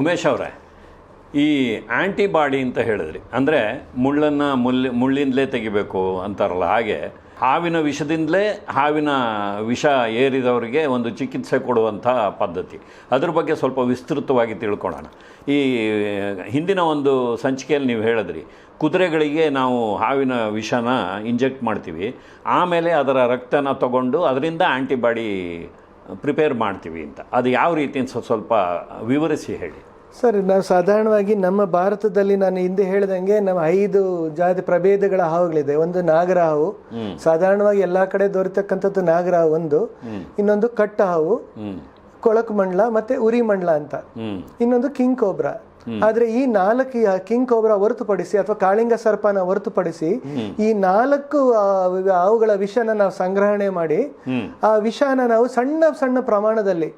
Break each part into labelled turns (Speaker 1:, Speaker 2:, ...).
Speaker 1: ಉಮೇಶ್ ಅವರೇ, ಈ ಆಂಟಿಬಾಡಿ ಅಂತ ಹೇಳಿದ್ರಿ, ಅಂದರೆ ಮುಳ್ಳನ್ನು ಮುಳ್ಳಿ ಮುಳ್ಳಿಂದಲೇ ತೆಗಿಬೇಕು ಅಂತಾರಲ್ಲ ಹಾಗೆ, ಹಾವಿನ ವಿಷದಿಂದಲೇ ಹಾವಿನ ವಿಷ ಏರಿದವರಿಗೆ ಒಂದು ಚಿಕಿತ್ಸೆ ಕೊಡುವಂಥ ಪದ್ಧತಿ. ಅದ್ರ ಬಗ್ಗೆ ಸ್ವಲ್ಪ ವಿಸ್ತೃತವಾಗಿ ತಿಳ್ಕೊಳ್ಳೋಣ. ಈ ಹಿಂದಿನ ಒಂದು ಸಂಚಿಕೆಯಲ್ಲಿ ನೀವು ಹೇಳಿದ್ರಿ, ಕುದುರೆಗಳಿಗೆ ನಾವು ಹಾವಿನ ವಿಷನ ಇಂಜೆಕ್ಟ್ ಮಾಡ್ತೀವಿ, ಆಮೇಲೆ ಅದರ ರಕ್ತನ ತಗೊಂಡು ಅದರಿಂದ ಆಂಟಿಬಾಡಿ ಪ್ರಿಪೇರ್ ಮಾಡ್ತೀವಿ ಅಂತ. ಅದು ಯಾವ ರೀತಿ ಸ್ವಲ್ಪ ಸ್ವಲ್ಪ ವಿವರಿಸಿ ಹೇಳಿ.
Speaker 2: ಸರ್ ನಾವು ಸಾಧಾರಣವಾಗಿ ನಮ್ಮ ಭಾರತದಲ್ಲಿ ನಾನು ಹಿಂದೆ ಹೇಳ್ದಂಗೆ ನಮ್ಮ ಐದು ಜಾತಿ ಪ್ರಭೇದಗಳ ಹಾವುಗಳಿದೆ. ಒಂದು ನಾಗರ ಹಾವು ಸಾಧಾರಣವಾಗಿ ಎಲ್ಲ ಕಡೆ ದೊರೆತಕ್ಕಂಥದ್ದು ನಾಗರ ಹಾವು ಒಂದು ಇನ್ನೊಂದು ಕಟ್ಟ ಹಾವು ಕೊಳಕು ಮಂಡ್ಲ ಮತ್ತೆ ಉರಿ ಮಂಡ್ಲ ಅಂತ. ಇನ್ನೊಂದು ಕಿಂಗ್ ಕೋಬ್ರಾ. ಆದ್ರೆ ಈ ನಾಲ್ಕು ಕಿಂಗ್ ಕೋಬ್ರಾ ಹೊರತುಪಡಿಸಿ ಅಥವಾ ಕಾಳಿಂಗ ಸರ್ಪನ ಹೊರತುಪಡಿಸಿ ಈ ನಾಲ್ಕು ಅವುಗಳ ವಿಷನ ನಾವು ಸಂಗ್ರಹಣೆ ಮಾಡಿ ಆ ವಿಷನ ನಾವು ಸಣ್ಣ ಸಣ್ಣ ಪ್ರಮಾಣದಲ್ಲಿ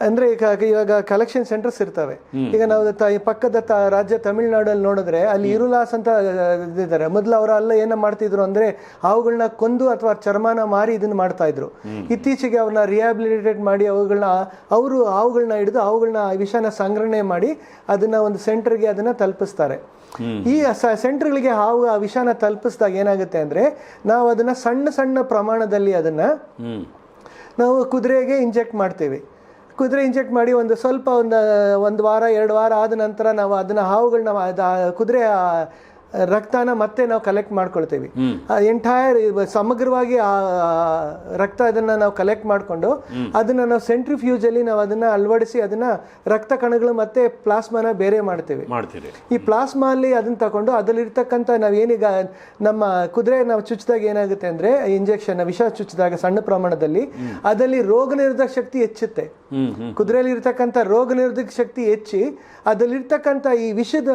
Speaker 2: ಅಂದ್ರೆ ಈಗ ಇವಾಗ ಕಲೆಕ್ಷನ್ ಸೆಂಟರ್ಸ್ ಇರ್ತವೆ. ಈಗ ನಾವು ತ- ಪಕ್ಕದ ತ- ರಾಜ್ಯ ತಮಿಳುನಾಡಲ್ಲಿ ನೋಡಿದ್ರೆ ಅಲ್ಲಿ ಇರುಲಾಸ್ ಅಂತ ಇದ್ದಾರೆ. ಮೊದಲು ಅವರು ಅಲ್ಲ ಏನ ಮಾಡ್ತಿದ್ರು ಅಂದ್ರೆ ಅವುಗಳನ್ನ ಕೊಂದು ಅಥವಾ ಚರ್ಮನ ಮಾರಿ ಇದನ್ನ ಮಾಡ್ತಾ ಇದ್ರು ಇತ್ತೀಚೆಗೆ ಅವ್ರನ್ನ ರಿಹಾಬಿಲಿಟೇಟ್ ಮಾಡಿ ಅವುಗಳನ್ನ ಅವರು ಅವುಗಳನ್ನ ಹಿಡಿದು ಅವುಗಳನ್ನ ವಿಷನ ಸಂಗ್ರಹಣೆ ಮಾಡಿ ಅದನ್ನ ಒಂದು ಸೆಂಟರ್ಗೆ ಅದನ್ನ ತಲುಪಿಸ್ತಾರೆ. ಈ ಸೆಂಟರ್ಗಳಿಗೆ ಹಾವು ಆ ವಿಷಾನ ತಲುಪಿಸಿದಾಗ ಏನಾಗುತ್ತೆ ಅಂದ್ರೆ ನಾವು ಅದನ್ನ ಸಣ್ಣ ಸಣ್ಣ ಪ್ರಮಾಣದಲ್ಲಿ ಅದನ್ನ ನಾವು ಕುದುರೆಗೆ ಇಂಜೆಕ್ಟ್ ಮಾಡ್ತೀವಿ. ಕುದುರೆ ಇಂಜೆಕ್ಟ್ ಮಾಡಿ ಒಂದು ಸ್ವಲ್ಪ ಒಂದು ಒಂದು ವಾರ, ಎರಡು ವಾರ ಆದ ನಂತರ ನಾವು ಅದನ್ನು ಹಾವುಗಳನ್ನ ಆ ಕುದುರೆ ರಕ್ತನ ಮತ್ತೆ ನಾವು ಕಲೆಕ್ಟ್ ಮಾಡ್ಕೊಳ್ತೀವಿ. ಎಂಟೈರ್ ಸಮಗ್ರವಾಗಿ ಆ ರಕ್ತ ಅದನ್ನ ನಾವು ಕಲೆಕ್ಟ್ ಮಾಡಿಕೊಂಡು ಅದನ್ನ ನಾವು ಸೆಂಟ್ರಿಫ್ಯೂಜ್ ಅಲ್ಲಿ ನಾವು ಅದನ್ನ ಅಳವಡಿಸಿ ಅದನ್ನ ರಕ್ತ ಕಣಗಳು ಮತ್ತೆ ಪ್ಲಾಸ್ಮಾನ ಬೇರೆ ಮಾಡ್ತೀವಿ. ಈ ಪ್ಲಾಸ್ಮಾ ಅಲ್ಲಿ ಅದನ್ನ ತಗೊಂಡು ಅದರಲ್ಲಿರ್ತಕ್ಕಂಥ ಏನೀಗ ನಮ್ಮ ಕುದುರೆ ನಾವು ಚುಚ್ಚಿದಾಗ ಏನಾಗುತ್ತೆ ಅಂದ್ರೆ ಇಂಜೆಕ್ಷನ್ ವಿಷ ಚುಚ್ಚಿದಾಗ ಸಣ್ಣ ಪ್ರಮಾಣದಲ್ಲಿ ಅದರಲ್ಲಿ ರೋಗ ನಿರೋಧಕ ಶಕ್ತಿ ಹೆಚ್ಚುತ್ತೆ. ಕುದುರೆಯಲ್ಲಿ ಇರ್ತಕ್ಕಂಥ ರೋಗ ನಿರೋಧಕ ಶಕ್ತಿ ಹೆಚ್ಚಿ ಅದರಲ್ಲಿರ್ತಕ್ಕಂಥ ಈ ವಿಷದ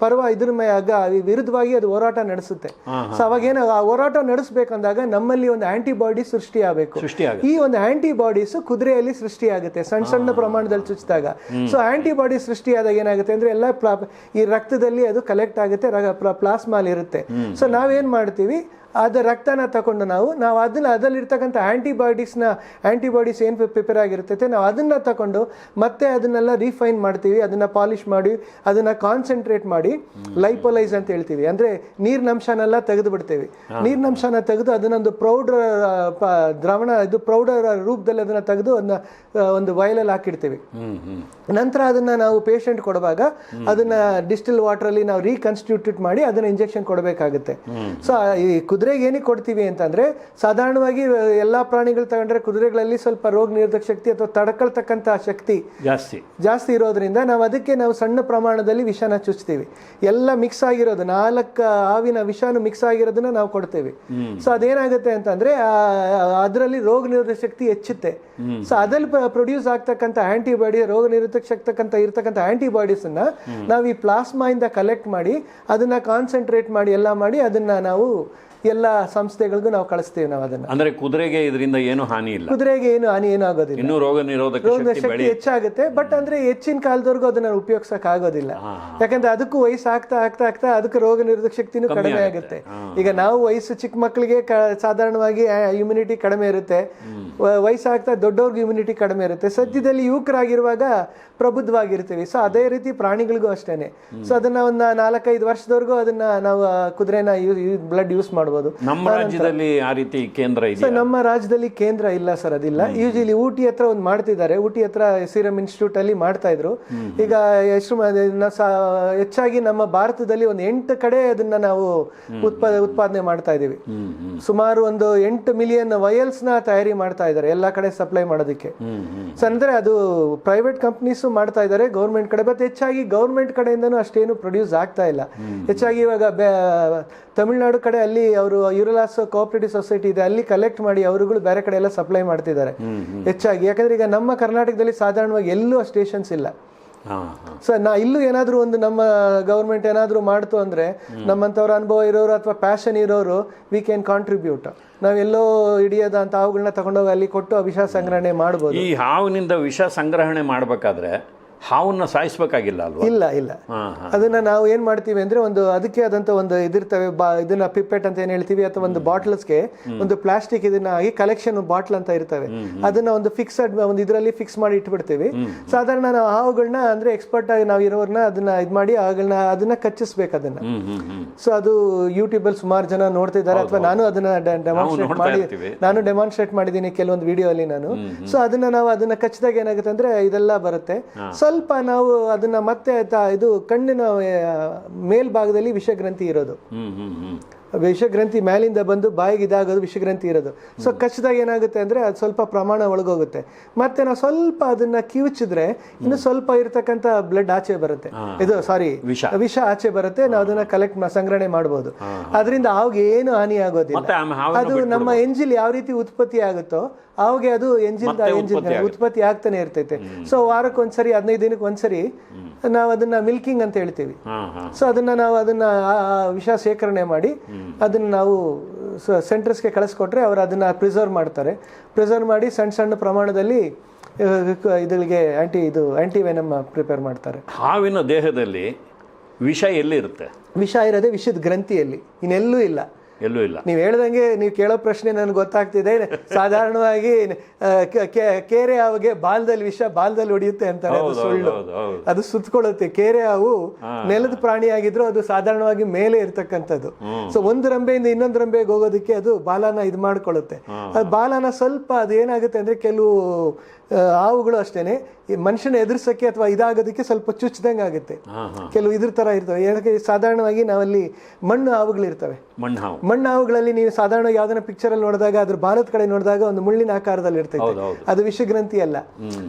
Speaker 2: ಪರ್ವ ಇದ್ರ ಆಗ ವಿರುದ್ಧವಾಗಿ ಅದು ಹೋರಾಟ ನಡೆಸುತ್ತೆ. ಸೊ ಅವಾಗೇನು ಆ ಹೋರಾಟ ನಡೆಸಬೇಕಂದಾಗ ನಮ್ಮಲ್ಲಿ ಒಂದು ಆಂಟಿಬಾಡಿ ಸೃಷ್ಟಿ ಆಗಬೇಕು ಈ ಒಂದು ಆಂಟಿಬಾಡೀಸ್ ಕುದುರೆಯಲ್ಲಿ ಸೃಷ್ಟಿಯಾಗುತ್ತೆ ಸಣ್ಣ ಸಣ್ಣ ಪ್ರಮಾಣದಲ್ಲಿ ಚುಚ್ಚಿದಾಗ. ಸೊ ಆಂಟಿಬಾಡಿ ಸೃಷ್ಟಿಯಾದಾಗ ಏನಾಗುತ್ತೆ ಅಂದ್ರೆ ಎಲ್ಲ ಈ ರಕ್ತದಲ್ಲಿ ಅದು ಕಲೆಕ್ಟ್ ಆಗುತ್ತೆ ಪ್ಲಾಸ್ಮಾಲ್ ಇರುತ್ತೆ ಸೊ ನಾವೇನ್ ಮಾಡ್ತೀವಿ ಅದ ರಕ್ತನ ತಗೊಂಡು ನಾವು ನಾವು ಅದನ್ನ ಅದರಲ್ಲಿರ್ತಕ್ಕಂಥ ಆ್ಯಂಟಿಬಯೋಟಿಕ್ಸ್ನ ಆ್ಯಂಟಿಬಯೋಟಿಕ್ಸ್ ಏನು ಪ್ರಿಪೇರ್ ಆಗಿರ್ತೈತೆ ನಾವು ಅದನ್ನ ತಕೊಂಡು ಮತ್ತೆ ಅದನ್ನೆಲ್ಲ ರೀಫೈನ್ ಮಾಡ್ತೀವಿ ಅದನ್ನ ಪಾಲಿಶ್ ಮಾಡಿ ಅದನ್ನ ಕಾನ್ಸಂಟ್ರೇಟ್ ಮಾಡಿ ಲೈಪೊಲೈಸ್ ಅಂತ ಹೇಳ್ತೀವಿ. ಅಂದ್ರೆ ನೀರಿನಂಶನೆಲ್ಲ ತೆಗೆದು ಬಿಡ್ತೀವಿ. ನೀರಿನಂಶನ ತೆಗೆದು ಅದನ್ನೊಂದು ಪ್ರೌಡರ್ ದ್ರಾವಣ ಇದು ಪ್ರೌಡರ್ ರೂಪದಲ್ಲಿ ಅದನ್ನ ತೆಗೆದು ಅದನ್ನ ಒಂದು ವಯಲಲ್ಲಿ ಹಾಕಿಡ್ತೀವಿ. ನಂತರ ಅದನ್ನ ನಾವು ಪೇಷಂಟ್ ಕೊಡುವಾಗ ಅದನ್ನ ಡಿಸ್ಟಿಲ್ ವಾಟರ್ ಅಲ್ಲಿ ನಾವು ರೀಕನ್ಸ್ಟಿಟ್ಯೂಟ್ ಮಾಡಿ ಅದನ್ನ ಇಂಜೆಕ್ಷನ್ ಕೊಡಬೇಕಾಗುತ್ತೆ. ಸೊ ಈ ಕುದುರೆಗೆ ಏನಕ್ಕೆ ಕೊಡ್ತೀವಿ ಅಂತಂದ್ರೆ ಸಾಧಾರಣವಾಗಿ ಎಲ್ಲ ಪ್ರಾಣಿಗಳು ತಗೊಂಡ್ರೆ ಕುದುರೆಗಳಲ್ಲಿ ಸ್ವಲ್ಪ ರೋಗ ನಿರೋಧಕ ಶಕ್ತಿ ಅಥವಾ ತಡ್ಕೊಳ್ತಕ್ಕಂಥ ಶಕ್ತಿ
Speaker 1: ಜಾಸ್ತಿ.
Speaker 2: ಜಾಸ್ತಿ ಇರೋದ್ರಿಂದ ನಾವು ಅದಕ್ಕೆ ನಾವು ಸಣ್ಣ ಪ್ರಮಾಣದಲ್ಲಿ ವಿಷನ ಚುಚ್ತೀವಿ. ಎಲ್ಲ ಮಿಕ್ಸ್ ಆಗಿರೋದು ನಾಲ್ಕು ಹಾವಿನ ವಿಷಾನು ಮಿಕ್ಸ್ ಆಗಿರೋದನ್ನ ನಾವು ಕೊಡ್ತೇವೆ. ಸೊ ಅದೇನಾಗುತ್ತೆ ಅಂತಂದ್ರೆ ಅದರಲ್ಲಿ ರೋಗ ನಿರೋಧಕ ಶಕ್ತಿ ಹೆಚ್ಚುತ್ತೆ. ಸೊ ಅದಲ್ಲಿ ಪ್ರೊಡ್ಯೂಸ್ ಆಗ್ತಕ್ಕಂಥ ಆಂಟಿಬಾಡಿ ರೋಗ ನಿರೋಧಕ ಶಕ್ತಕ್ಕಂಥ ಇರ್ತಕ್ಕಂಥ ಆಂಟಿಬಾಡೀಸ್ ಅನ್ನ ನಾವು ಈ ಪ್ಲಾಸ್ಮಾ ಇಂದ ಕಲೆಕ್ಟ್ ಮಾಡಿ ಅದನ್ನ ಕಾನ್ಸಂಟ್ರೇಟ್ ಮಾಡಿ ಎಲ್ಲ ಮಾಡಿ ಅದನ್ನ ನಾವು ಎಲ್ಲ ಸಂಸ್ಥೆಗಳಿಗೂ ನಾವು ಕಳಿಸ್ತೇವೆ ನಾವು ಅದನ್ನ.
Speaker 1: ಅಂದ್ರೆ ಕುದುರೆಗೆ ಇದರಿಂದ ಏನು ಹಾನಿ ಇಲ್ಲ.
Speaker 2: ಕುದುರೆಗೆ ಏನು ಹಾನಿ ಏನು ಆಗೋದಿಲ್ಲ.
Speaker 1: ಇನ್ನು ರೋಗ ನಿರೋಧಕ
Speaker 2: ರೋಗ
Speaker 1: ಶಕ್ತಿ
Speaker 2: ಹೆಚ್ಚಾಗುತ್ತೆ ಬಟ್ ಅಂದ್ರೆ ಹೆಚ್ಚಿನ ಕಾಲದವರೆಗೂ ಅದನ್ನ ಉಪಯೋಗಿಸಕ್ ಆಗೋದಿಲ್ಲ. ಯಾಕಂದ್ರೆ ಅದಕ್ಕೂ ವಯಸ್ಸು ಆಗ್ತಾ ಆಗ್ತಾ ಆಗ್ತಾ ಅದಕ್ಕೆ ರೋಗ ನಿರೋಧಕ ಶಕ್ತಿನೂ ಕಡಿಮೆ ಆಗುತ್ತೆ. ಈಗ ನಾವು ವಯಸ್ಸು ಚಿಕ್ಕ ಮಕ್ಕಳಿಗೆ ಸಾಧಾರಣವಾಗಿ ಇಮ್ಯುನಿಟಿ ಕಡಿಮೆ ಇರುತ್ತೆ. ವಯಸ್ಸಾಗ್ತಾ ದೊಡ್ಡವ್ರಿಗೆ ಇಮ್ಯುನಿಟಿ ಕಡಿಮೆ ಇರುತ್ತೆ. ಸದ್ಯದಲ್ಲಿ ಯುವಕರಾಗಿರುವಾಗ ಪ್ರಬುದ್ಧವಾಗಿರ್ತೀವಿ. ಸೊ ಅದೇ ರೀತಿ ಪ್ರಾಣಿಗಳಿಗೂ ಅಷ್ಟೇನೆ. ಸೊ ಅದನ್ನ ಒಂದು ನಾಲ್ಕೈದು ವರ್ಷದವರೆಗೂ ಅದನ್ನ ನಾವು ಕುದುರೆನ ಬ್ಲಡ್ ಯೂಸ್ ಮಾಡ್ಬೋದು
Speaker 1: ನಮ್ಮ ರಾಜ್ಯದಲ್ಲಿ ಆ ರೀತಿ ಕೇಂದ್ರ ಇದೆ
Speaker 2: ನಮ್ಮ ರಾಜ್ಯದಲ್ಲಿ ಕೇಂದ್ರ ಇಲ್ಲ ಸರ್ ಅದಿಲ್ಲ. ಯೂಶಲಿ ಊಟಿ ಹತ್ರ ಒಂದು ಮಾಡ್ತಿದ್ದಾರೆ. ಊಟಿ ಹತ್ರ ಸೀರಮ್ ಇನ್ಸ್ಟಿಟ್ಯೂಟ್ ಅಲ್ಲಿ ಮಾಡ್ತಾ ಇದ್ರು. ಈಗ ಎಷ್ಟು ಹೆಚ್ಚಾಗಿ ನಮ್ಮ ಭಾರತದಲ್ಲಿ ಒಂದು ಎಂಟು ಕಡೆ ಅದನ್ನ ನಾವು ಉತ್ಪಾದ ಉತ್ಪಾದನೆ ಮಾಡ್ತಾ ಇದೀವಿ. ಸುಮಾರು ಒಂದು ಎಂಟು ಮಿಲಿಯನ್ ವಯಲ್ಸ್ನ ತಯಾರಿ ಮಾಡ್ತಾ ಇದ್ದಾರೆ ಎಲ್ಲಾ ಕಡೆ ಸಪ್ಲೈ ಮಾಡೋದಕ್ಕೆ. ಸೊ ಅಂದ್ರೆ ಅದು ಪ್ರೈವೇಟ್ ಕಂಪ್ನೀಸ್ ಮಾಡ್ತಾ ಇದ್ದಾರೆ ಗೌರ್ಮೆಂಟ್ ಕಡೆ. ಬಟ್ ಹೆಚ್ಚಾಗಿ ಗೌರ್ಮೆಂಟ್ ಕಡೆಯಿಂದನೂ ಅಷ್ಟೇನು ಪ್ರೊಡ್ಯೂಸ್ ಆಗ್ತಾ ಇಲ್ಲ. ಹೆಚ್ಚಾಗಿ ಇವಾಗ ತಮಿಳ್ನಾಡು ಕಡೆ ಅಲ್ಲಿ ಅವರು ಯುರಲಾಸ್ ಕೋಆಪರೇಟಿವ್ ಸೊಸೈಟಿ ಇದೆ. ಅಲ್ಲಿ ಕಲೆಕ್ಟ್ ಮಾಡಿ ಅವರುಗಳು ಬೇರೆ ಕಡೆ ಎಲ್ಲ ಸಪ್ಲೈ ಮಾಡ್ತಿದ್ದಾರೆ. ಹೆಚ್ಚಾಗಿ. ಯಾಕಂದ್ರೆ ಈಗ ನಮ್ಮ ಕರ್ನಾಟಕದಲ್ಲಿ ಸಾಧಾರಣವಾಗಿ ಎಲ್ಲೂ ಸ್ಟೇಷನ್ಸ್ ಇಲ್ಲ. ಸೊ ನಾ ಇಲ್ಲೂ ಏನಾದರೂ ಒಂದು ನಮ್ಮ ಗೌರ್ಮೆಂಟ್ ಏನಾದರೂ ಮಾಡ್ತು ಅಂದ್ರೆ ನಮ್ಮಂಥವ್ರ ಅನುಭವ ಇರೋರು ಅಥವಾ ಪ್ಯಾಷನ್ ಇರೋರು ವಿ ಕ್ಯಾನ್ ಕಾಂಟ್ರಿಬ್ಯೂಟ್ ನಾವೆಲ್ಲೋ ಹಿಡಿಯೋದ ಅಂತ ಹಾವುಗಳನ್ನ ತಗೊಂಡೋಗಿ ಅಲ್ಲಿ ಕೊಟ್ಟು ವಿಷ ಸಂಗ್ರಹಣೆ ಮಾಡ್ಬೋದು.
Speaker 1: ಈ ಹಾವಿನಿಂದ ವಿಷ ಸಂಗ್ರಹಣೆ ಮಾಡಬೇಕಾದ್ರೆ ಹಾವನ್ನ ಸಾಯಿಸ್ಬೇಕಾಗಿಲ್ಲ ಅಲ್ವಾ?
Speaker 2: ಇಲ್ಲ ಇಲ್ಲ. ಅದನ್ನ ನಾವು ಏನ್ ಮಾಡ್ತೀವಿ ಅಂದ್ರೆ ಒಂದು ಅದಕ್ಕೆ ಆದಂತ ಒಂದು ಇದಿರ್ತವೆ ಬಾ ಇದನ್ನ ಪಿಪ್ಪೆಟ್ ಅಂತ ಏನ್ ಹೇಳ್ತೀವಿ ಅಥವಾ ಒಂದು ಬಾಟ್ಲ್ಸ್ಗೆ ಒಂದು ಪ್ಲಾಸ್ಟಿಕ್ ಇದನ್ನ ಆಗಿ ಕಲೆಕ್ಷನ್ ಬಾಟ್ಲ್ ಅಂತ ಇರ್ತವೆ. ಅದನ್ನ ಒಂದು ಫಿಕ್ಸಡ್ ಒಂದು ಇದರಲ್ಲಿ ಫಿಕ್ಸ್ ಮಾಡಿ ಇಟ್ಬಿಡ್ತೀವಿ. ಸಾಧಾರಣ ನಾವು ಹಾವುಗಳನ್ನ ಅಂದ್ರೆ ಎಕ್ಸ್ಪರ್ಟ್ ಆಗಿ ನಾವು ಇರೋರ್ನ ಅದನ್ನ ಇದು ಮಾಡಿ ಹಾವುಗಳನ್ನ ಅದನ್ನ ಕಚ್ಚಿಸ್ಬೇಕು ಅದನ್ನ. ಸೊ ಅದು ಯೂಟ್ಯೂಬ್ ಅಲ್ಲಿ ಸುಮಾರು ಜನ ನೋಡ್ತಿದ್ದಾರೆ ಅಥವಾ ನಾನು ಅದನ್ನ ಡೆಮಾನ್ಸ್ಟ್ರೇಟ್ ಮಾಡಿ ನಾನು ಡೆಮಾನ್ಸ್ಟ್ರೇಟ್ ಮಾಡಿದ್ದೀನಿ ಕೆಲವೊಂದು ವಿಡಿಯೋ ಅಲ್ಲಿ ನಾನು. ಸೊ ಅದನ್ನ ನಾವು ಅದನ್ನ ಕಚ್ಚಿದಾಗ ಏನಾಗುತ್ತೆ ಅಂದ್ರೆ ಇದೆಲ್ಲ ಬರುತ್ತೆ. ಸ್ವಲ್ಪ ನಾವು ಅದನ್ನ ಮತ್ತೆ ಇದು ಕಣ್ಣಿನ ಮೇಲ್ಭಾಗದಲ್ಲಿ ವಿಷಗ್ರಂಥಿ ಇರೋದು. ವಿಷಗ್ರಂಥಿ ಮೇಲಿಂದ ಬಂದು ಬಾಯಿಗೆ ಇದಾಗೋದು ವಿಷಗ್ರಂಥಿ ಇರೋದು. ಸೊ ಕಚ್ಚಿದಾಗ ಏನಾಗುತ್ತೆ ಅಂದ್ರೆ ಅದು ಸ್ವಲ್ಪ ಪ್ರಮಾಣ ಒಳಗೋಗುತ್ತೆ. ಮತ್ತೆ ನಾವು ಸ್ವಲ್ಪ ಅದನ್ನ ಕಿವುಚಿದ್ರೆ ಇನ್ನು ಸ್ವಲ್ಪ ಇರತಕ್ಕಂಥ ಬ್ಲಡ್ ಆಚೆ ಬರುತ್ತೆ. ಇದು ಸಾರಿ
Speaker 1: ವಿಷ.
Speaker 2: ವಿಷ ಆಚೆ ಬರುತ್ತೆ. ನಾವು ಅದನ್ನ ಕಲೆಕ್ಟ್ ಸಂಗ್ರಹಣೆ ಮಾಡಬಹುದು ಅದರಿಂದ ಅವಾಗ ಏನು ಹಾನಿ ಆಗೋದಿಲ್ಲ. ಅದು ನಮ್ಮ ಎಂಜಿಲ್ ಯಾವ ರೀತಿ ಉತ್ಪತ್ತಿ ಆಗುತ್ತೋ ಅವಾಗೆ ಅದು
Speaker 1: ಎಂಜಿನ್
Speaker 2: ಎಂಜಿನ್
Speaker 1: ಉತ್ಪತ್ತಿ.
Speaker 2: ಆಗ್ತಾನೆ ಇರ್ತೈತೆ. ಸೊ ವಾರಕ್ಕೆ ಒಂದ್ಸರಿ ಹದಿನೈದು ದಿನಕ್ಕೆ ಒಂದ್ಸರಿ ನಾವು ಅದನ್ನ ಮಿಲ್ಕಿಂಗ್ ಅಂತ ಹೇಳ್ತೀವಿ. ಸೊ ಅದನ್ನ ನಾವು ಅದನ್ನ ವಿಷ ಶೇಖರಣೆ ಮಾಡಿ ಅದನ್ನ ನಾವು ಸೆಂಟರ್ಸ್ಗೆ ಕಳಿಸ್ಕೊಟ್ರೆ ಅವರು ಅದನ್ನ ಪ್ರಿಸರ್ವ್ ಮಾಡ್ತಾರೆ. ಪ್ರಿಸರ್ವ್ ಮಾಡಿ ಸಣ್ಣ ಸಣ್ಣ ಪ್ರಮಾಣದಲ್ಲಿ ಇದಗಳಿಗೆ ಆಂಟಿ ಇದು ಆಂಟಿ ವೆನಮ್ ಪ್ರಿಪೇರ್ ಮಾಡ್ತಾರೆ.
Speaker 1: ಹಾವಿನ ದೇಹದಲ್ಲಿ ವಿಷ ಎಲ್ಲಿರುತ್ತೆ?
Speaker 2: ವಿಷ ಇರೋದೇ ವಿಷದ ಗ್ರಂಥಿಯಲ್ಲಿ ಇನ್ನೆಲ್ಲೂ ಇಲ್ಲ.
Speaker 1: ಎಲ್ಲೂ ಇಲ್ಲ.
Speaker 2: ನೀವು ಹೇಳ್ದಂಗೆ ನೀವು ಕೇಳೋ ಪ್ರಶ್ನೆ ನನಗೆ ಗೊತ್ತಾಗ್ತಿದೆ. ಸಾಧಾರಣವಾಗಿ ಕೆರೆ ಹಾವಿಗೆ ಬಾಲದಲ್ಲಿ ವಿಷ ಬಾಲದಲ್ಲಿ ಹೊಡೆಯುತ್ತೆ ಅಂತಾರೆ. ಅದು ಸುಳ್ಳು. ಅದು ಸುತ್ತಕೊಳ್ಳುತ್ತೆ ಕೆರೆ ಹಾವು ನೆಲದ ಪ್ರಾಣಿ ಆಗಿದ್ರು ಅದು ಸಾಧಾರಣವಾಗಿ ಮೇಲೆ ಇರ್ತಕ್ಕಂಥದ್ದು. ಸೊ ಒಂದು ರಂಬೆಯಿಂದ ಇನ್ನೊಂದು ರಂಬೆಗೆ ಹೋಗೋದಕ್ಕೆ ಅದು ಬಾಲನ ಇದು ಮಾಡ್ಕೊಳ್ಳುತ್ತೆ. ಅದು ಬಾಲನ ಸ್ವಲ್ಪ ಅದು ಏನಾಗುತ್ತೆ ಅಂದ್ರೆ ಕೆಲವು ಹಾವುಗಳು ಅಷ್ಟೇನೆ. ಈ ಮನುಷ್ಯನ ಎದುರಿಸೋಕ್ಕೆ ಅಥವಾ ಇದಾಗೋದಕ್ಕೆ ಸ್ವಲ್ಪ ಚುಚ್ಚದಂಗೆ ಆಗುತ್ತೆ. ಕೆಲವು ಇದ್ರ ತರ ಇರ್ತವೆ. ಯಾಕೆ ಸಾಧಾರಣವಾಗಿ ನಾವಲ್ಲಿ ಮಣ್ಣು ಹಾವುಗಳಿರ್ತವೆ.
Speaker 1: ಮಣ್ಣು ಹಾವು.
Speaker 2: ಮಣ್ಣು ಹಾವುಗಳಲ್ಲಿ ನೀವು ಸಾಧಾರಣ ಯಾವ್ದನ್ನ ಪಿಕ್ಚರ್ ಅಲ್ಲಿ ನೋಡಿದಾಗ ಅದ್ರ ಬಾಲದ ಕಡೆ ನೋಡಿದಾಗ ಒಂದು ಮುಳ್ಳಿನ ಆಕಾರದಲ್ಲಿ ಇರ್ತೈತೆ. ಅದು ವಿಷಗ್ರಂಥಿ ಅಲ್ಲ.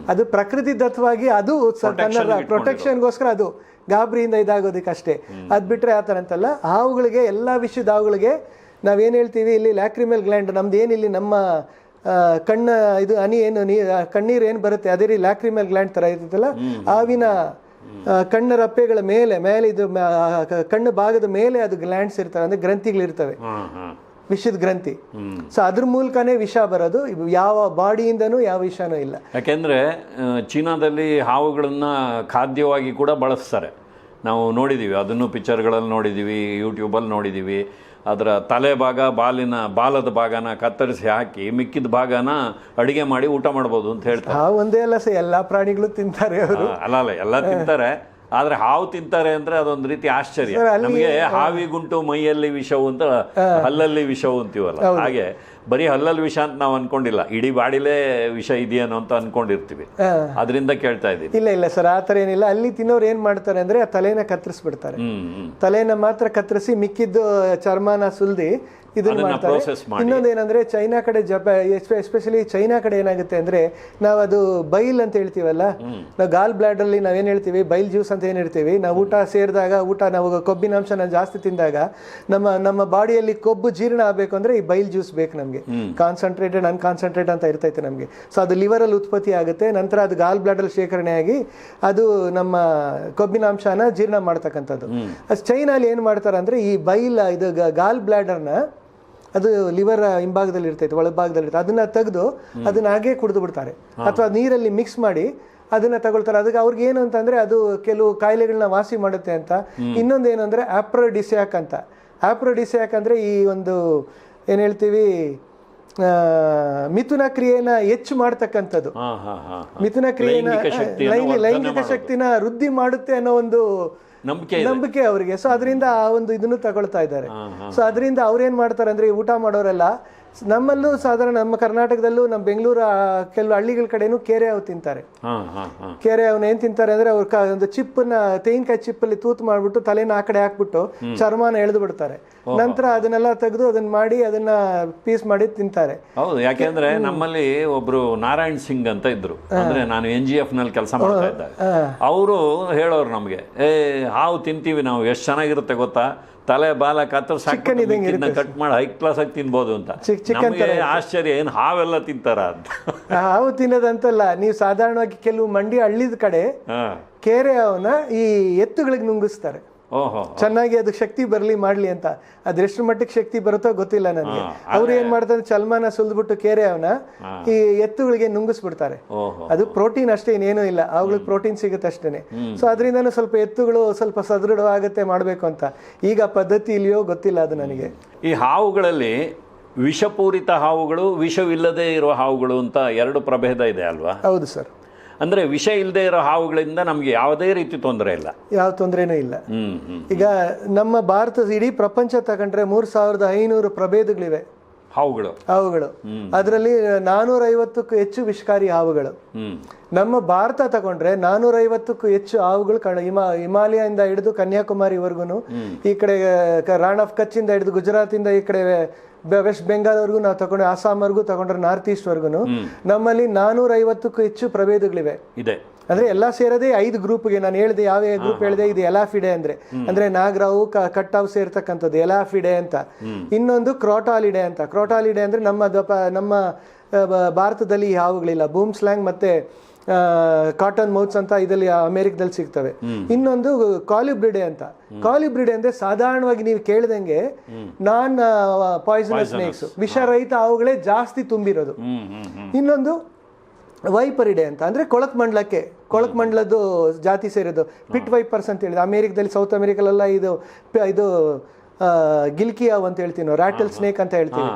Speaker 2: ಅದು ಪ್ರಕೃತಿ ದತ್ತವಾಗಿ ಅದು ತನ್ನ ಪ್ರೊಟೆಕ್ಷನ್ಗೋಸ್ಕರ ಅದು ಗಾಬರಿಯಿಂದ ಇದಾಗೋದಕ್ಕೆ ಅಷ್ಟೇ ಅದು ಬಿಟ್ಟರೆ ಆ ಥರ ಅಂತಲ್ಲ. ಹಾವುಗಳಿಗೆ ಎಲ್ಲಾ ವಿಷಯದ ಹಾವುಗಳಿಗೆ ನಾವೇನು ಹೇಳ್ತೀವಿ ಇಲ್ಲಿ ಲ್ಯಾಕ್ರಿಮಲ್ ಗ್ಲ್ಯಾಂಡ್ ನಮ್ದು ಏನಿಲ್ಲಿ ನಮ್ಮ ಕಣ್ಣ ಇದು ಹನಿ ಏನು ನೀ ಕಣ್ಣೀರು ಏನು ಬರುತ್ತೆ? ಅದೇ ರೀತಿ ಲ್ಯಾಕ್ರಿಮಲ್ ಗ್ಲ್ಯಾಂಡ್ ತರ ಇರ್ತೈತಲ್ಲ ಆವಿನ ಕಣ್ಣ ರಪ್ಪೆಗಳ ಮೇಲೆ ಮೇಲೆ ಇದು ಕಣ್ಣು ಭಾಗದ ಮೇಲೆ ಅದು ಗ್ಲ್ಯಾಂಡ್ಸ್ ಇರ್ತವೆ ಅಂದ್ರೆ ಗ್ರಂಥಿಗಳಿರ್ತವೆ ವಿಷದ ಗ್ರಂಥಿ. ಸೊ ಅದ್ರ ಮೂಲಕನೇ ವಿಷ ಬರೋದು. ಯಾವ ಬಾಡಿಯಿಂದನೂ ಯಾವ ವಿಷನೂ ಇಲ್ಲ.
Speaker 1: ಯಾಕೆಂದರೆ ಚೀನಾದಲ್ಲಿ ಹಾವುಗಳನ್ನ ಖಾದ್ಯವಾಗಿ ಕೂಡ ಬಳಸ್ತಾರೆ. ನಾವು ನೋಡಿದ್ದೀವಿ ಅದನ್ನು ಪಿಕ್ಚರ್ಗಳಲ್ಲಿ ನೋಡಿದ್ದೀವಿ ಯೂಟ್ಯೂಬಲ್ಲಿ ನೋಡಿದ್ದೀವಿ ಅದರ ತಲೆ ಭಾಗ ಬಾಲಿನ ಬಾಲದ ಭಾಗನ ಕತ್ತರಿಸಿ ಹಾಕಿ ಮಿಕ್ಕಿದ ಭಾಗನ ಅಡುಗೆ ಮಾಡಿ ಊಟ ಮಾಡ್ಬೋದು ಅಂತ ಹೇಳ್ತಾರೆ.
Speaker 2: ಒಂದೇ ಅಲ್ಲ ಸರ್ ಎಲ್ಲಾ ಪ್ರಾಣಿಗಳು ತಿಂತಾರೆ
Speaker 1: ಅಲ್ಲ ಅಲ್ಲ ಎಲ್ಲ ತಿಂತಾರೆ. ಆದ್ರೆ ಹಾವು ತಿಂತಾರೆ ಅಂದ್ರೆ ಅದೊಂದು ರೀತಿ ಆಶ್ಚರ್ಯ. ನಮಗೆ ಹಾವಿಗುಂಟು ಮೈಯಲ್ಲಿ ವಿಷವು ಅಂತ ಅಲ್ಲಲ್ಲಿ ವಿಷವು ಅಂತೀವಲ್ಲ. ಹಾಗೆ ಬರೀ ಹಲ್ಲಲ್ಲಿ ವಿಷ ಅಂತ ನಾವು ಅನ್ಕೊಂಡಿಲ್ಲ ಇಡೀ ಬಾಡಿಲೇ ವಿಷ ಇದೆಯೇನೋ ಅಂತ ಅನ್ಕೊಂಡಿರ್ತೀವಿ. ಅದರಿಂದ ಕೇಳ್ತಾ ಇದ್ದೀವಿ.
Speaker 2: ಇಲ್ಲ ಇಲ್ಲ ಸರ್ ಆ ಥರ ಏನಿಲ್ಲ. ಅಲ್ಲಿ ತಿನ್ನೋರು ಏನ್ ಮಾಡ್ತಾರೆ ಅಂದ್ರೆ ಆ ತಲೆನ ಕತ್ತರಿಸ್ಬಿಡ್ತಾರೆ. ತಲೆನ ಮಾತ್ರ ಕತ್ತರಿಸಿ ಮಿಕ್ಕಿದ್ದು ಚರ್ಮನ ಸುಲ್ದಿ ಇದನ್ನ ಮಾಡ್ತಾರೆ. ಇನ್ನೊಂದು ಏನಂದ್ರೆ ಚೈನಾ ಕಡೆ ಜಪ ಎಸ್ಪೆಷಲಿ ಚೈನಾ ಕಡೆ ಏನಾಗುತ್ತೆ ಅಂದ್ರೆ ನಾವು ಅದು ಬೈಲ್ ಅಂತ ಹೇಳ್ತೀವಲ್ಲ? ನಾವು ಗಾಲ್ ಬ್ಲಾಡರ್ ಅಲ್ಲಿ ನಾವೇನ್ ಹೇಳ್ತೀವಿ? ಬೈಲ್ ಜ್ಯೂಸ್ ಅಂತ ಏನ್ ಹೇಳ್ತೀವಿ? ನಾವು ಊಟ ಸೇರಿದಾಗ ಊಟ ನಾವು ಕೊಬ್ಬಿನಾಂಶನ ಜಾಸ್ತಿ ತಿಂದಾಗ ನಮ್ಮ ನಮ್ಮ ಬಾಡಿಯಲ್ಲಿ ಕೊಬ್ಬು ಜೀರ್ಣ ಆಗಬೇಕು ಅಂದ್ರೆ ಈ ಬೈಲ್ ಜ್ಯೂಸ್ ಬೇಕು ನಮಗೆ. ಕಾನ್ಸಂಟ್ರೇಟೆಡ್ ಅನ್ಕಾನ್ಸಂಟ್ರೇಟ್ ಅಂತ ಇರ್ತೈತೆ ನಮಗೆ. ಸೊ ಅದು ಲಿವರ್ ಅಲ್ಲಿ ಉತ್ಪತ್ತಿ ಆಗುತ್ತೆ. ನಂತರ ಅದು ಗಾಲ್ ಬ್ಲಾಡರ್ ಶೇಖರಣೆ ಆಗಿ ಅದು ನಮ್ಮ ಕೊಬ್ಬಿನಾಂಶನ ಜೀರ್ಣ ಮಾಡ್ತಕ್ಕಂಥದ್ದು. ಚೈನಾ ಅಲ್ಲಿ ಏನು ಮಾಡ್ತಾರೆ ಅಂದ್ರೆ ಈ ಬೈಲ್ ಇದು ಗಾಲ್ ಬ್ಲಾಡರ್ನ ಅದು ಲಿವರ್ ಹಿಂಭಾಗದಲ್ಲಿ ಇರ್ತೈತೆ ಒಳಭಾಗದಲ್ಲಿ ಇರ್ತದೆ ಅದನ್ನ ತೆಗೆದು ಅದನ್ನ ಹಾಗೆ ಕುಡಿದು ಬಿಡ್ತಾರೆ. ಅಥವಾ ನೀರಲ್ಲಿ ಮಿಕ್ಸ್ ಮಾಡಿ ಅದನ್ನ ತಗೊಳ್ತಾರೆ. ಅದಕ್ಕೆ ಅವ್ರಿಗೆ ಏನು ಅಂತಂದ್ರೆ ಅದು ಕೆಲವು ಕಾಯಿಲೆಗಳನ್ನ ವಾಸಿ ಮಾಡುತ್ತೆ ಅಂತ. ಇನ್ನೊಂದು ಏನು ಅಂದ್ರೆ ಆಪ್ರೋಡಿಸಿಯಾಕ್ ಅಂತ. ಆಪ್ರೋಡಿಸಿಯಾಕ್ ಅಂದ್ರೆ ಈ ಒಂದು ಏನ್ ಹೇಳ್ತೀವಿ ಮಿಥುನ ಕ್ರಿಯೆನ ಹೆಚ್ಚು ಮಾಡ್ತಕ್ಕಂಥದ್ದು. ಮಿಥುನ ಕ್ರಿಯೆನ
Speaker 1: ಲೈಂಗಿಕ.
Speaker 2: ಶಕ್ತಿನ ವೃದ್ಧಿ ಮಾಡುತ್ತೆ ಅನ್ನೋ ಒಂದು
Speaker 1: ನಂಬಿಕೆ
Speaker 2: ನಂಬಿಕೆ ಅವರಿಗೆ. ಸೊ ಅದರಿಂದ ಆ ಒಂದು ಇದನ್ನು ತಗೊಳ್ತಾ ಇದ್ದಾರೆ. ಸೊ ಅದರಿಂದ ಅವ್ರೇನ್ ಮಾಡ್ತಾರೆ ಅಂದ್ರೆ ಊಟ ಮಾಡೋರೆಲ್ಲ ನಮ್ಮಲ್ಲೂ ಸಾಧಾರಣ ನಮ್ಮ ಕರ್ನಾಟಕದಲ್ಲೂ ನಮ್ಮ ಬೆಂಗಳೂರು ಕೆಲವು ಹಳ್ಳಿಗಳ ಕಡೆನೂ ಕೆರೆ ಹಾವು ತಿಂತಾರೆ. ಕೆರೆ ಅವನ್ನ ಏನ್ ತಿಂತಾರೆ ಅಂದ್ರೆ ಅವ್ರ ಒಂದು ಚಿಪ್ಪನ್ನ ತೆಂಗಿನಕಾಯಿ ಚಿಪ್ಪಲ್ಲಿ ತೂತು ಮಾಡ್ಬಿಟ್ಟು ತಲೆನ ಆ ಕಡೆ ಹಾಕ್ಬಿಟ್ಟು ಚರ್ಮಾನ ಎಳೆದು ಬಿಡ್ತಾರೆ. ನಂತರ ಅದನ್ನೆಲ್ಲ ತೆಗೆದು ಅದನ್ನ ಮಾಡಿ ಅದನ್ನ ಪೀಸ್ ಮಾಡಿ ತಿಂತಾರೆ.
Speaker 1: ಹೌದು ಯಾಕೆಂದ್ರೆ ನಮ್ಮಲ್ಲಿ ಒಬ್ರು ನಾರಾಯಣ್ ಸಿಂಗ್ ಅಂತ ಇದ್ರು. ಅಂದ್ರೆ ನಾನು ಎನ್ ಜಿ ಎಫ್ನಲ್ಲಿ ಕೆಲಸ ಮಾಡ್ತಾ ಇದ್ದಾಗ. ಅವರು ಹೇಳೋರು ನಮಗೆ ಏ ಹಾವು ತಿಂತೀವಿ ನಾವು ಎಷ್ಟು ಚೆನ್ನಾಗಿರುತ್ತೆ ಗೊತ್ತಾ? ತಲೆ ಬಾಲ ಕತ್ತರಿಸಿ ಕಟ್ ಮಾಡಿ ಹೈ ಕ್ಲಾಸ್ ಆಗಿ ತಿನ್ಬೋದು ಅಂತ. ನಮಗೆ ಆಶ್ಚರ್ಯ ಏನು ಹಾವೆಲ್ಲ ತಿಂತಾರ ಅಂತ.
Speaker 2: ಹಾವು ತಿನ್ನೋದಂತಲ್ಲ ನೀವು ಸಾಧಾರಣವಾಗಿ ಕೆಲವು ಮಂಡಿ ಹಳ್ಳಿದ ಕಡೆ ಕೆರೆ ಅವನ್ನ ಈ ಎತ್ತುಗಳಿಗೆ ನುಂಗಿಸ್ತಾರೆ. ಚೆನ್ನಾಗಿ ಅದಕ್ಕೆ ಶಕ್ತಿ ಬರಲಿ ಮಾಡ್ಲಿ ಅಂತ. ಅದೆಷ್ಟು ಮಟ್ಟಿಗೆ ಶಕ್ತಿ ಬರುತ್ತೋ ಗೊತ್ತಿಲ್ಲ ನನಗೆ. ಅವ್ರು ಏನ್ ಮಾಡ್ತಾರೆ ಚಲ್ಮಾನ ಸುಲ್ದ್ಬಿಟ್ಟು ಕೇರೆ ಅವನ ಈ ಎತ್ತುಗಳಿಗೆ ನುಂಗಿಸ್ಬಿಡ್ತಾರೆ. ಅದು ಪ್ರೋಟೀನ್ ಅಷ್ಟೇ ಇನ್ನೇನು ಇಲ್ಲ. ಅವುಗಳಿಗೆ ಪ್ರೋಟೀನ್ ಸಿಗುತ್ತೆ ಅಷ್ಟೇನೆ. ಸೊ ಅದರಿಂದನೂ ಸ್ವಲ್ಪ ಎತ್ತುಗಳು ಸ್ವಲ್ಪ ಸದೃಢವಾಗುತ್ತೆ ಮಾಡಬೇಕು ಅಂತ. ಈಗ ಪದ್ಧತಿ ಇಲ್ಲಿಯೋ ಗೊತ್ತಿಲ್ಲ ಅದು ನನಗೆ.
Speaker 1: ಈ ಹಾವುಗಳಲ್ಲಿ ವಿಷಪೂರಿತ ಹಾವುಗಳು ವಿಷವಿಲ್ಲದೆ ಇರುವ ಹಾವುಗಳು ಅಂತ ಎರಡು ಪ್ರಭೇದ ಇದೆ ಅಲ್ವಾ?
Speaker 2: ಹೌದು ಸರ್.
Speaker 1: ಅಂದರೆ ವಿಷ ಇಲ್ಲದೆ ಇರೋ ಹಾವುಗಳಿಂದ ನಮಗೆ ಯಾವುದೇ ರೀತಿ ತೊಂದರೆ ಇಲ್ಲ.
Speaker 2: ಯಾವ ತೊಂದರೆನೂ ಇಲ್ಲ. ಈಗ ನಮ್ಮ ಭಾರತದ ಇಡೀ ಪ್ರಪಂಚ ತಗೊಂಡ್ರೆ ಮೂರ್ ಸಾವಿರದ ಐನೂರು ಪ್ರಭೇದಗಳಿವೆ.
Speaker 1: ಹಾವುಗಳು.
Speaker 2: ಹಾವುಗಳು. ಅದರಲ್ಲಿ ನಾನೂರ ಐವತ್ತಕ್ಕೂ ಹೆಚ್ಚು ವಿಷಕಾರಿ ಹಾವುಗಳು. ನಮ್ಮ ಭಾರತ ತಗೊಂಡ್ರೆ ನಾನೂರ ಐವತ್ತಕ್ಕೂ ಹೆಚ್ಚು ಹಾವುಗಳು ಕಣ ಹಿಮ ಹಿಮಾಲಯದಿಂದ ಹಿಡಿದು ಕನ್ಯಾಕುಮಾರಿವರೆಗೂ ಈ ಕಡೆ ರಾಣ್ ಆಫ್ ಕಚ್ಚಿಂದ ಹಿಡಿದು ಗುಜರಾತಿಂದ ಈ ಕಡೆ ವೆಸ್ಟ್ ಬೆಂಗಾಲ್ವರೆಗೂ ನಾವು ತಗೊಂಡ್ರೆ ಅಸ್ಸಾಂವರೆಗೂ ತಗೊಂಡ್ರೆ ನಾರ್ತ್ ಈಸ್ಟ್ವರೆಗೂ ನಮ್ಮಲ್ಲಿ ನಾನೂರ ಐವತ್ತಕ್ಕೂ ಹೆಚ್ಚು ಪ್ರಭೇದಗಳಿವೆ.
Speaker 1: ಇದೆ.
Speaker 2: ಅಂದ್ರೆ ಎಲ್ಲ ಸೇರದೆ ಐದು ಗ್ರೂಪ್ಗೆ ನಾನು ಹೇಳಿದೆ ಯಾವ ಗ್ರೂಪ್ ಹೇಳಿದೆ ಇದು ಎಲಾಫಿಡೆ ಅಂದ್ರೆ. ಅಂದ್ರೆ ನಾಗರಾವು ಕಟ್ಟಾವು ಸೇರ್ತಕ್ಕಂಥದ್ದು ಎಲಾಫಿಡೆ ಅಂತ. ಇನ್ನೊಂದು ಕ್ರೋಟಾಲಿಡೆ ಅಂತ. ಕ್ರೋಟಾಲಿಡೆ ಅಂದ್ರೆ ನಮ್ಮ ನಮ್ಮ ಭಾರತದಲ್ಲಿ ಯಾವಾಗಲಿಲ್ಲ ಹಾವುಗಳಿಲ್ಲ. ಬೂಮ್ ಸ್ಲ್ಯಾಂಗ್ ಮತ್ತೆ ಕಾಟನ್ ಮೌತ್ಸ್ ಅಂತ ಇದರಲ್ಲಿ ಅಮೆರಿಕದಲ್ಲಿ ಸಿಗ್ತವೆ. ಇನ್ನೊಂದು ಕಾಲಿಬ್ರಿಡೆ ಅಂತ. ಕಾಲಿಬ್ರಿಡೆ ಅಂದ್ರೆ ಸಾಧಾರಣವಾಗಿ ನೀವು ಕೇಳ್ದಂಗೆ ನಾನ್ ಪಾಯ್ಸನಸ್ ಸ್ನೇಕ್ಸ್ ವಿಷರಹಿತ ಅವುಗಳೇ ಜಾಸ್ತಿ ತುಂಬಿರೋದು. ಇನ್ನೊಂದು ವೈಪರಿಡೆ ಅಂತ. ಅಂದ್ರೆ ಕೊಳಕ್ ಮಂಡಲಕ್ಕೆ ಕೊಳಕ್ ಮಂಡಲದ್ದು ಜಾತಿ ಸೇರೋದು ಪಿಟ್ ವೈಪರ್ಸ್ ಅಂತ ಹೇಳಿದೆ ಅಮೇರಿಕದಲ್ಲಿ ಸೌತ್ ಅಮೇರಿಕಲೆಲ್ಲ ಇದು ಇದು ಆ, ಗಿಲ್ಕಿ ಅಂತ ಹೇಳ್ತೀವಿ ನಾವು. ರಾಟಲ್ ಸ್ನೇಕ್ ಅಂತ ಹೇಳ್ತೀವಿ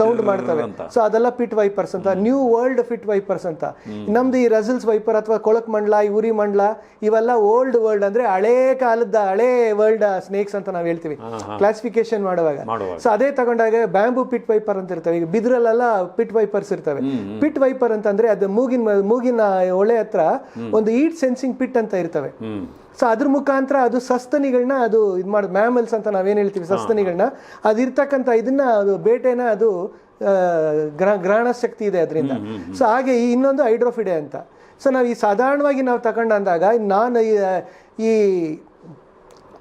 Speaker 2: ಸೌಂಡ್ ಮಾಡ್ತವೆ. ಸೊ ಅದೆಲ್ಲ ಪಿಟ್ ವೈಪರ್ಸ್ ಅಂತ. ನ್ಯೂ ವರ್ಲ್ಡ್ ಫಿಟ್ ವೈಪರ್ಸ್ ಅಂತ. ನಮ್ದು ಈ ರಸಲ್ಸ್ ವೈಪರ್ ಅಥವಾ ಕೊಳಕ್ ಮಂಡ್ಲ ಈ ಉರಿ ಮಂಡ್ಲ ಇವೆಲ್ಲ ಓಲ್ಡ್ ವರ್ಲ್ಡ್ ಅಂದ್ರೆ ಹಳೆ ಕಾಲದ ಹಳೆ ವರ್ಲ್ಡ್ ಸ್ನೇಕ್ಸ್ ಅಂತ ನಾವು ಹೇಳ್ತೀವಿ. ಕ್ಲಾಸಿಫಿಕೇಶನ್ ಮಾಡುವಾಗ. ಸೊ ಅದೇ ತಗೊಂಡಾಗ ಬ್ಯಾಂಬು ಪಿಟ್ ವೈಪರ್ ಅಂತ ಇರ್ತವೆ. ಈಗ ಬಿದ್ರಲ್ಲೆಲ್ಲ ಪಿಟ್ ವೈಪರ್ಸ್ ಇರ್ತವೆ. ಪಿಟ್ ವೈಪರ್ ಅಂತಂದ್ರೆ ಅದು ಮೂಗಿನ ಮೂಗಿನ ಒಳೆ ಹತ್ರ ಒಂದು ಈಟ್ ಸೆನ್ಸಿಂಗ್ ಪಿಟ್ ಅಂತ ಇರ್ತವೆ. ಸೊ ಅದ್ರ ಮುಖಾಂತರ ಅದು ಸಸ್ತನಿಗಳನ್ನ ಅದು ಇದು ಮಾಡೋದು ಮ್ಯಾಮಲ್ಸ್ ಅಂತ ನಾವೇನು ಹೇಳ್ತೀವಿ ಸಸ್ತನಿಗಳನ್ನ ಅದಿರ್ತಕ್ಕಂಥ ಇದನ್ನ ಅದು ಬೇಟೆನ ಅದು ಗ್ರಹಣ ಶಕ್ತಿ ಇದೆ ಅದರಿಂದ. ಸೊ ಹಾಗೆ ಈ ಇನ್ನೊಂದು ಹೈಡ್ರೋಫಿಡೆ ಅಂತ. ಸೊ ನಾವು ಈ ಸಾಧಾರಣವಾಗಿ ನಾವು ತಗೊಂಡಂದಾಗ ನಾನು ಈ-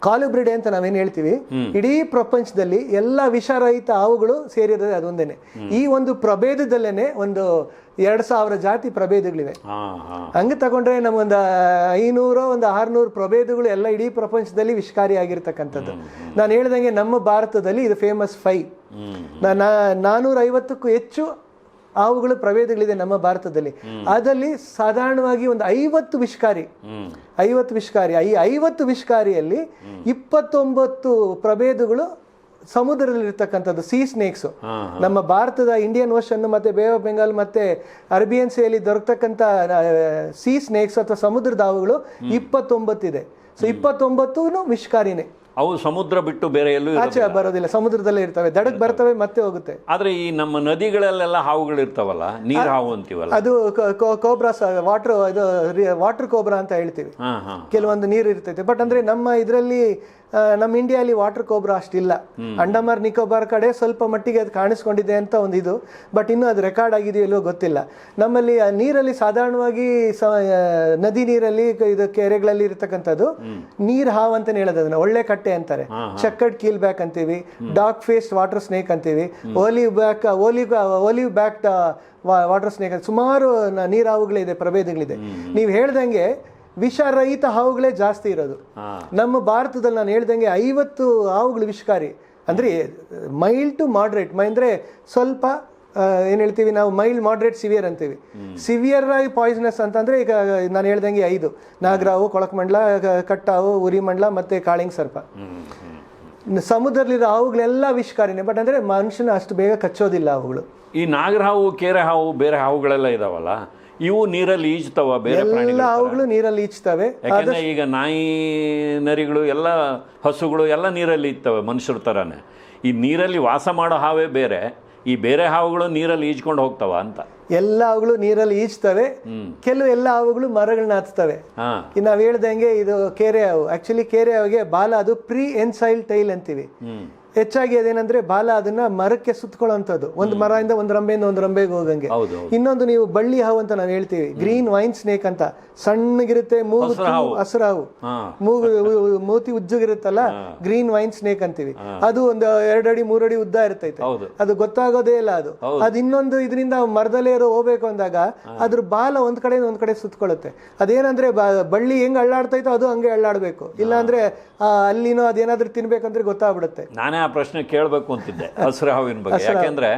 Speaker 2: ಕಾಲುಬ್ರಿಡೆ ಅಂತ ನಾವೇನು ಹೇಳ್ತೀವಿ? ಇಡೀ ಪ್ರಪಂಚದಲ್ಲಿ ಎಲ್ಲ ವಿಷರಹಿತ ಹಾವುಗಳು ಸೇರಿರೋದೇ ಅದೊಂದೇನೆ. ಈ ಒಂದು ಪ್ರಭೇದದಲ್ಲೇನೆ ಒಂದು ಎರಡು ಸಾವಿರ ಜಾತಿ ಪ್ರಭೇದಗಳಿವೆ. ಹಂಗೆ ತಗೊಂಡ್ರೆ ನಮಗೊಂದು ಐನೂರು ಒಂದು ಆರ್ನೂರು ಪ್ರಭೇದಗಳು ಎಲ್ಲ ಇಡೀ ಪ್ರಪಂಚದಲ್ಲಿ ವಿಷಕಾರಿ ಆಗಿರ್ತಕ್ಕಂಥದ್ದು. ನಾನು ಹೇಳ್ದಂಗೆ ನಮ್ಮ ಭಾರತದಲ್ಲಿ ಇದು ಫೇಮಸ್ ಫೈ. ನಾನೂರ ಐವತ್ತಕ್ಕೂ ಹೆಚ್ಚು ಹಾವುಗಳು ಪ್ರಭೇದಗಳಿದೆ ನಮ್ಮ ಭಾರತದಲ್ಲಿ. ಅದರಲ್ಲಿ ಸಾಧಾರಣವಾಗಿ ಒಂದು ಐವತ್ತು ವಿಷಕಾರಿ ಐವತ್ತು ವಿಷಕಾರಿ ಈ ಐವತ್ತು ವಿಷಕಾರಿಯಲ್ಲಿ ಇಪ್ಪತ್ತೊಂಬತ್ತು ಪ್ರಭೇದಗಳು ಸಮುದ್ರದಲ್ಲಿ ಇರ್ತಕ್ಕಂಥದ್ದು ಸಿ ಸ್ನೇಕ್ಸ್ ನಮ್ಮ ಭಾರತದ ಇಂಡಿಯನ್ ಓಷನ್ ಮತ್ತೆ ಬೇ ಆಫ್ ಬೆಂಗಾಲ್ ಮತ್ತೆ ಅರೇಬಿಯನ್ ಸೇಲಿ ದೊರಕತಕ್ಕಂಥ ಸೀ ಸ್ನೇಕ್ಸ್ ಅಥವಾ ಸಮುದ್ರದ ಹಾವುಗಳು ಇಪ್ಪತ್ತೊಂಬತ್ತಿದೆ. ಸೊ ಇಪ್ಪತ್ತೊಂಬತ್ತು ವಿಷಕಾರಿನೇ.
Speaker 1: ಅವು ಸಮುದ್ರ ಬಿಟ್ಟು ಬೇರೆ ಎಲ್ಲೂ ಇರೋದಿಲ್ಲ.
Speaker 2: ಆಚೆ ಬರೋದಿಲ್ಲ ಸಮುದ್ರದಲ್ಲೇ ಇರ್ತವೆ. ದಡಕ್ಕೆ ಬರ್ತವೆ ಮತ್ತೆ ಹೋಗುತ್ತೆ.
Speaker 1: ಆದ್ರೆ ಈ ನಮ್ಮ ನದಿಗಳಲ್ಲೆಲ್ಲ ಹಾವುಗಳು ಇರ್ತಾವಲ್ಲ ನೀರ್ ಹಾವು ಅಂತೀವಲ್ಲ?
Speaker 2: ಅದು ಕೋಬ್ರಾಸ್ ವಾಟರ್ ಇದು ವಾಟರ್ ಕೋಬ್ರಾ ಅಂತ ಹೇಳ್ತೀವಿ.
Speaker 1: ಹಾ ಹಾ
Speaker 2: ಕೆಲವೊಂದು ನೀರು ಇರ್ತೈತೆ. ಬಟ್ ಅಂದ್ರೆ ನಮ್ಮ ಇದರಲ್ಲಿ ನಮ್ಮ ಇಂಡಿಯಾಲಿ ವಾಟರ್ ಕೋಬ್ರಾ ಅಷ್ಟಿಲ್ಲ. ಅಂಡಮಾರ್ ನಿಕೋಬಾರ್ ಕಡೆ ಸ್ವಲ್ಪ ಮಟ್ಟಿಗೆ ಅದು ಕಾಣಿಸ್ಕೊಂಡಿದೆ ಅಂತ ಒಂದು ಇದು. ಬಟ್ ಇನ್ನೂ ಅದು ರೆಕಾರ್ಡ್ ಆಗಿದೆಯೋ ಇಲ್ಲೋ ಗೊತ್ತಿಲ್ಲ. ನಮ್ಮಲ್ಲಿ ನೀರಲ್ಲಿ ಸಾಧಾರಣವಾಗಿ ನದಿ ನೀರಲ್ಲಿ ಇದು ಕೆರೆಗಳಲ್ಲಿ ಇರತಕ್ಕಂಥದ್ದು ನೀರ್ ಹಾವ್ ಅಂತಾನೆ ಹೇಳೋದು ಅದನ್ನ. ಒಳ್ಳೆ ಕಟ್ಟೆ ಅಂತಾರೆ. ಚಕ್ಕಡ್ ಕೀಲ್ ಬ್ಯಾಕ್ ಅಂತೀವಿ ಡಾಕ್ ಫೇಸ್ ವಾಟರ್ ಸ್ನೇಕ್ ಅಂತೀವಿ. Olive back olive olive back water snake ಸುಮಾರು ನೀರಾವುಗಳಿದೆ ನೀರ್ ಹಾವುಗಳಿದೆ ಪ್ರಭೇದಗಳಿದೆ. ನೀವು ಹೇಳ್ದಂಗೆ ವಿಷರಹಿತ ಹಾವುಗಳೇ ಜಾಸ್ತಿ ಇರೋದು. ನಮ್ಮ ಭಾರತದಲ್ಲಿ ನಾನು ಹೇಳ್ದಂಗೆ ಐವತ್ತು ಹಾವುಗಳು ವಿಷಕಾರಿ. ಅಂದ್ರೆ ಮೈಲ್ ಟು ಮಾಡ್ರೇಟ್ ಅಂದ್ರೆ ಸ್ವಲ್ಪ ಏನು ಹೇಳ್ತೀವಿ ನಾವು? ಮೈಲ್ ಮಾಡ್ರೇಟ್ ಸಿವಿಯರ್ ಅಂತೀವಿ. ಸಿವಿಯರ್ ಆಗಿ ಪಾಯ್ಸನಸ್ ಅಂತಂದ್ರೆ ಈಗ ನಾನು ಹೇಳ್ದಂಗೆ ಐದು. ನಾಗರಾವು ಕೊಳಕಮಂಡ್ಲ ಕಟ್ಟಾವು ಉರಿಮಂಡ್ಲ ಮತ್ತೆ ಕಾಳಿಂಗ್ ಸರ್ಪ. ಸಮುದ್ರದಲ್ಲಿರೋ ಹಾವುಗಳೆಲ್ಲ ವಿಷಕಾರಿನೇ. ಬಟ್ ಅಂದ್ರೆ ಮನುಷ್ಯನ ಅಷ್ಟು ಬೇಗ ಕಚ್ಚೋದಿಲ್ಲ ಅವುಗಳು
Speaker 1: ಈ ನಾಗರ ಹಾವು ಕೇರೆ ಹಾವು ಬೇರೆ ಹಾವುಗಳೆಲ್ಲ ಇದಾವಲ್ಲ? ಇವು ನೀರಲ್ಲಿ ಈಜ್ತಾವ ಬೇರೆ
Speaker 2: ಎಲ್ಲ ಹಾವುಗಳು ನೀರಲ್ಲಿ ಈಜ್ತವೆ
Speaker 1: ಯಾಕಂದ್ರೆ ಈಗ ನಾಯಿ ನರಿಗಳು ಎಲ್ಲ ಹಸುಗಳು ಎಲ್ಲ ನೀರಲ್ಲಿ ಇರ್ತವೆ ಮನುಷ್ಯರ ಥರನೇ. ಈ ನೀರಲ್ಲಿ ವಾಸ ಮಾಡೋ ಹಾವೇ ಬೇರೆ. ಈ ಬೇರೆ ಹಾವುಗಳು ನೀರಲ್ಲಿ ಈಜ್ಕೊಂಡು ಹೋಗ್ತಾವ ಅಂತ.
Speaker 2: ಎಲ್ಲ ಹಾವುಗಳು ನೀರಲ್ಲಿ ಈಜ್ತವೆ ಕೆಲವು ಎಲ್ಲ ಹಾವುಗಳು ಮರಗಳನ್ನ ಹತ್ತವೆ ಇನ್ನು ನಾವು ಹೇಳ್ದಂಗೆ ಇದು ಕೆರೆ ಹಾವು. ಆಕ್ಚುಲಿ ಕೆರೆ ಹಾವಿಗೆ ಬಾಲ ಅದು ಪ್ರೀ ಎನ್ಸೈಲ್ ಟೈಲ್ ಅಂತೀವಿ. ಹೆಚ್ಚಾಗಿ ಅದೇನಂದ್ರೆ ಬಾಲ ಅದನ್ನ ಮರಕ್ಕೆ ಸುತ್ಕೊಳ್ಳೋಂಥದ್ದು. ಒಂದು ಮರದಿಂದ ಒಂದು ರಂಬೆಯಿಂದ ಒಂದು ರಂಬೆಗೆ ಹೋಗಂಗೆ. ಇನ್ನೊಂದು ನೀವು ಬಳ್ಳಿ ಹಾವು ಅಂತ ನಾವು ಹೇಳ್ತೀವಿ. ಗ್ರೀನ್ ವೈನ್ ಸ್ನೇಕ್ ಅಂತ. ಸಣ್ಣಗಿರುತ್ತೆ ಮೂಗು ಹಸಿರು ಹಾವು. ಮೂಗು ಮೂತಿ ಉಜ್ಜುಗಿರುತ್ತಲ್ಲ ಗ್ರೀನ್ ವೈನ್ ಸ್ನೇಕ್ ಅಂತೀವಿ. ಅದು ಒಂದು ಎರಡಡಿ ಅಡಿ ಮೂರು ಅಡಿ ಉದ್ದ ಇರ್ತೈತೆ. ಅದು ಗೊತ್ತಾಗೋದೇ ಇಲ್ಲ ಅದು. ಅದು ಇನ್ನೊಂದು ಇದರಿಂದ ಮರದಲ್ಲೇ ಇರೋ ಹೋಗ್ಬೇಕು ಅಂದಾಗ ಅದ್ರ ಬಾಲ ಒಂದ್ ಕಡೆ ಒಂದ್ ಕಡೆ ಸುತ್ತಕೊಳ್ಳುತ್ತೆ ಅದೇನಂದ್ರೆ ಬಳ್ಳಿ ಹೆಂಗ್ ಅಳ್ಳಾಡ್ತೈತೋ ಅದು ಹಂಗೆ ಅಳ್ಳಾಡ್ಬೇಕು. ಇಲ್ಲಾಂದ್ರೆ ಆ, ಅಲ್ಲಿನೋ ಅದೇನಾದ್ರೂ ತಿನ್ಬೇಕಂದ್ರೆ ಗೊತ್ತಾಗ್ಬಿಡುತ್ತೆ.
Speaker 1: ನಾನೇ ಆ ಪ್ರಶ್ನೆ ಕೇಳಬೇಕು ಅಂತಿದ್ದೆ ಹಸಿರು ಹಾವಿನ ಬಗ್ಗೆ ಯಾಕೆಂದ್ರೆ